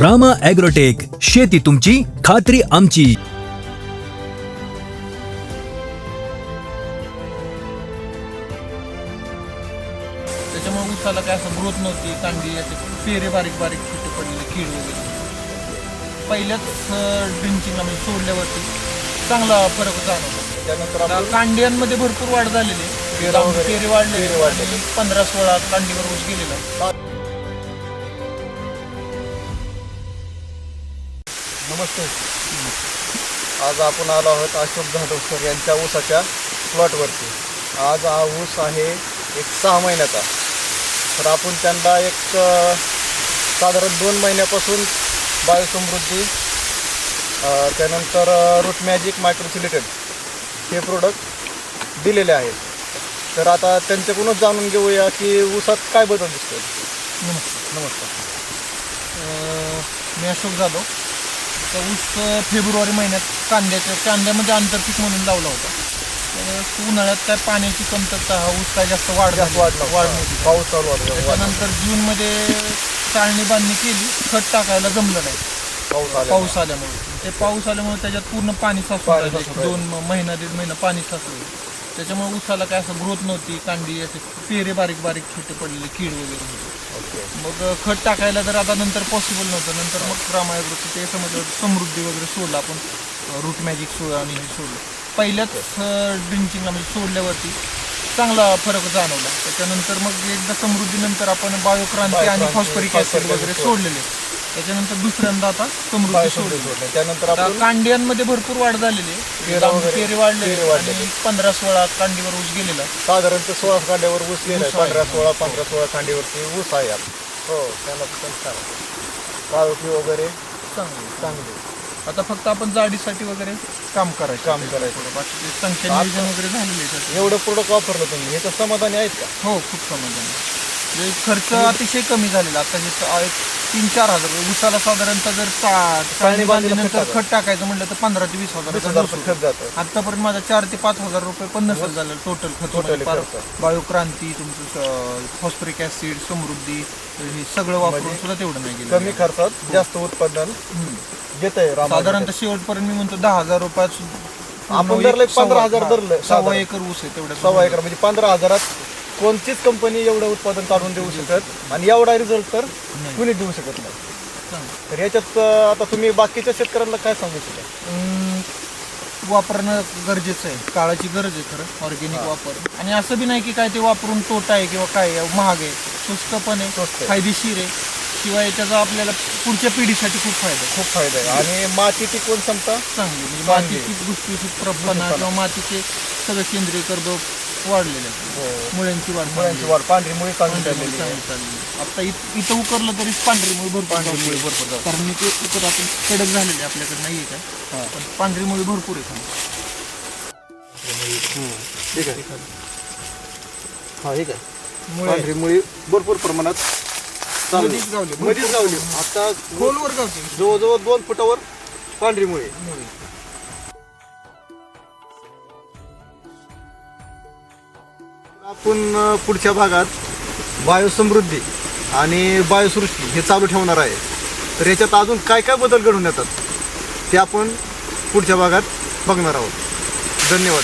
Rama agrotech शेती तुमची खात्री आमची. त्याच्यामुळे उसाला काय असं ग्रोथ नव्हती कांडी असे पेरे बारीक बारीक छोटे पडलेले कीड वगैरे. पहिल्याच ड्रिंचिंगला म्हणजे सोडल्यावरती चांगला फरक जाणवला. त्यानंतर आता आपण कांड्यांमध्ये भरपूर वाढ झालेली आहे. पेरा वगैरे- पेरे वाढले पेरे पंधरा सोळा कांडीवर ऊस गेलेला आहे. नमस्ते. आज आपण आलो आहोत अशोक जाधव सर यांच्या ऊसाच्या प्लॉटवरती. आज हा ऊस आहे एक सहा महिन्याचा. तर आपण त्यांना एक साधारण दोन महिन्यापासून बायोसमृद्धी त्यानंतर रूट मॅजिक मायक्रोसिलिटेड हे प्रोडक्ट दिलेले आहेत. तर आता त्यांच्याकडूनच जाणून घेऊया की ऊसात काय बदल दिसतो नमस्कार. नमस्कार. मी अशोक जाधव. तर ऊस फेब्रुवारी महिन्यात कांद्याच्या कांद्यामध्ये आंतरपीक म्हणून लावला होता. तर उन्हाळ्यात काय पाण्याची कमतरता हा ऊस काय जास्त वाढ वाढला. वाढ नव्हती पाऊस चालू होता. त्याच्यानंतर जूनमध्ये चाळणी बांधणी केली. खत टाकायला जमलं नाही. पाऊस आला पाऊस आल्यामुळे. ते पाऊस आल्यामुळे त्याच्यात पूर्ण पाणी राहिलं. दोन महिना दीड महिना पाणी साचलं. त्याच्यामुळे ऊसाला काय असं ग्रोथ नव्हती कांडी असे पेरे बारीक बारीक छोटे पडलेले कीड वगैरे होते. मग खत टाकायला तर आता नंतर पॉसिबल नव्हतं. नंतर मग रामायग्रोचं ते समजलं समृद्धी वगैरे सोडलं आपण. रूट मॅजिक सोड आणि हे सोडलं. पहिल्याच ड्रिंचिंगला म्हणजे सोडल्यावरती चांगला फरक जाणवला. त्याच्यानंतर मग एकदा समृद्धीनंतर आपण बायोक्रांती आणि फॉस्फरिक ऍसिड वगैरे सोडलेले. त्याच्यानंतर दुसऱ्यांदा आता समृद्धी सोडली. सोडले. त्यानंतर आता आपण कांड्यांमध्ये भरपूर वाढ झालेली आहे. पेरा वगैरे- पेरे वाढले पेरे पंधरा सोळा कांडीवर ऊस गेलेला आहे. साधारणतः सोळा कांड्यावर ऊस आहे. पंधरा सोळा पंधरा सोळा कांडीवरती ऊस आहे हो त्याला पण काळोखी वगैरे चांगली चांगली आता फक्त आपण जाडीसाठी वगैरे काम करायचं. काम करायचं. बाकी संख्या नियोजन वगैरे झालेले आहे त्याचं. एवढं प्रोडक्ट वापरलं तुम्ही. ह्याचं समाधानी आहेत का? हो खूप समाधान आहे. म्हणजे खर्च अतिशय कमी झालेला आता हे एक तीन चार हजार. उसाला साधारणतः जर चा- चाळणी बांधल्यानंतर खत टाकायचं म्हटलं तर पंधरा ते वीस हजार हजार जातं आतापर्यंत माझा चार ते पाच हजार रुपये पण नसेल झालं टोटल खत खर्च. बायोक्रांती तुमचं फॉस्फरिक ऍसिड समृद्धी हे सगळं वापरून म्हणजे सुद्धा तेवढं नाही गेलं कमी खर्चात जास्त उत्पादन हम्म. घेत आहे साधारणतः शेवटपर्यंत मी म्हणतो दहा हजार रुपयात आपण पूर्ण धरलं एक एक पंधरा सव्वा- हजार हा, धरलं, सव्वा साधारण. एकर ऊस आहे तेवढ्या सव्वा एकर म्हणजे पंधरा हजारात कोणतीच कंपनी एवढं उत्पादन काढून देऊ शकत आणि एवढा रिझल्ट तर कुणी देऊ शकत नाही. तर याच्यात आता तुम्ही बाकीच्या शेतकऱ्यांना काय सांगू शकता? वापरणं गरजेचं आहे. काळाची गरज आहे खरं. ऑर्गॅनिक वापर. आणि असं बी नाही की काय ते वापरून तोटा आहे किंवा काय महाग आहे. स्वस्त पण आहे. फायदेशीर आहे. शिवाय त्याचा आपल्याला पुढच्या पिढीसाठी खूप फायदा आहे. खूप फायदा आहे. आणि माती टिकवून क्षमता चांगली. म्हणजे. मातीची दुष्परिणाम किंवा मातीचे सगळे सेंद्रिय कर्ब वाढलेले आहेत. मुळ्यांची वाढ मुळ्यांची वाढ. पांढरी मुळी चांगली आहे आता इत- इथं उकरलं तरी पांढरी मुळी भरपूर पांढरी मुळी झाली. भरपूर. कारण मी ते उकर आपण कडक झालेले आपल्याकडे नाहीये काय हां. पण पांढरी मुळी भरपूर आहे खाली. ठीक आहे. हा आहे. मुळे. पांढरी मुळी भरपूर प्रमाणात चालली. मधीच गावली. मधीच गावली. आता खोलवर गावते. जवळजवळ दोन फुटावर पांढरी मुळी मुळी. आपण पुढच्या भागात बायोसमृद्धी आणि बायोसृष्टी हे चालू ठेवणार आहे. तर याच्यात अजून काय काय बदल घडून येतात ते आपण पुढच्या भागात बघणार आहोत. धन्यवाद.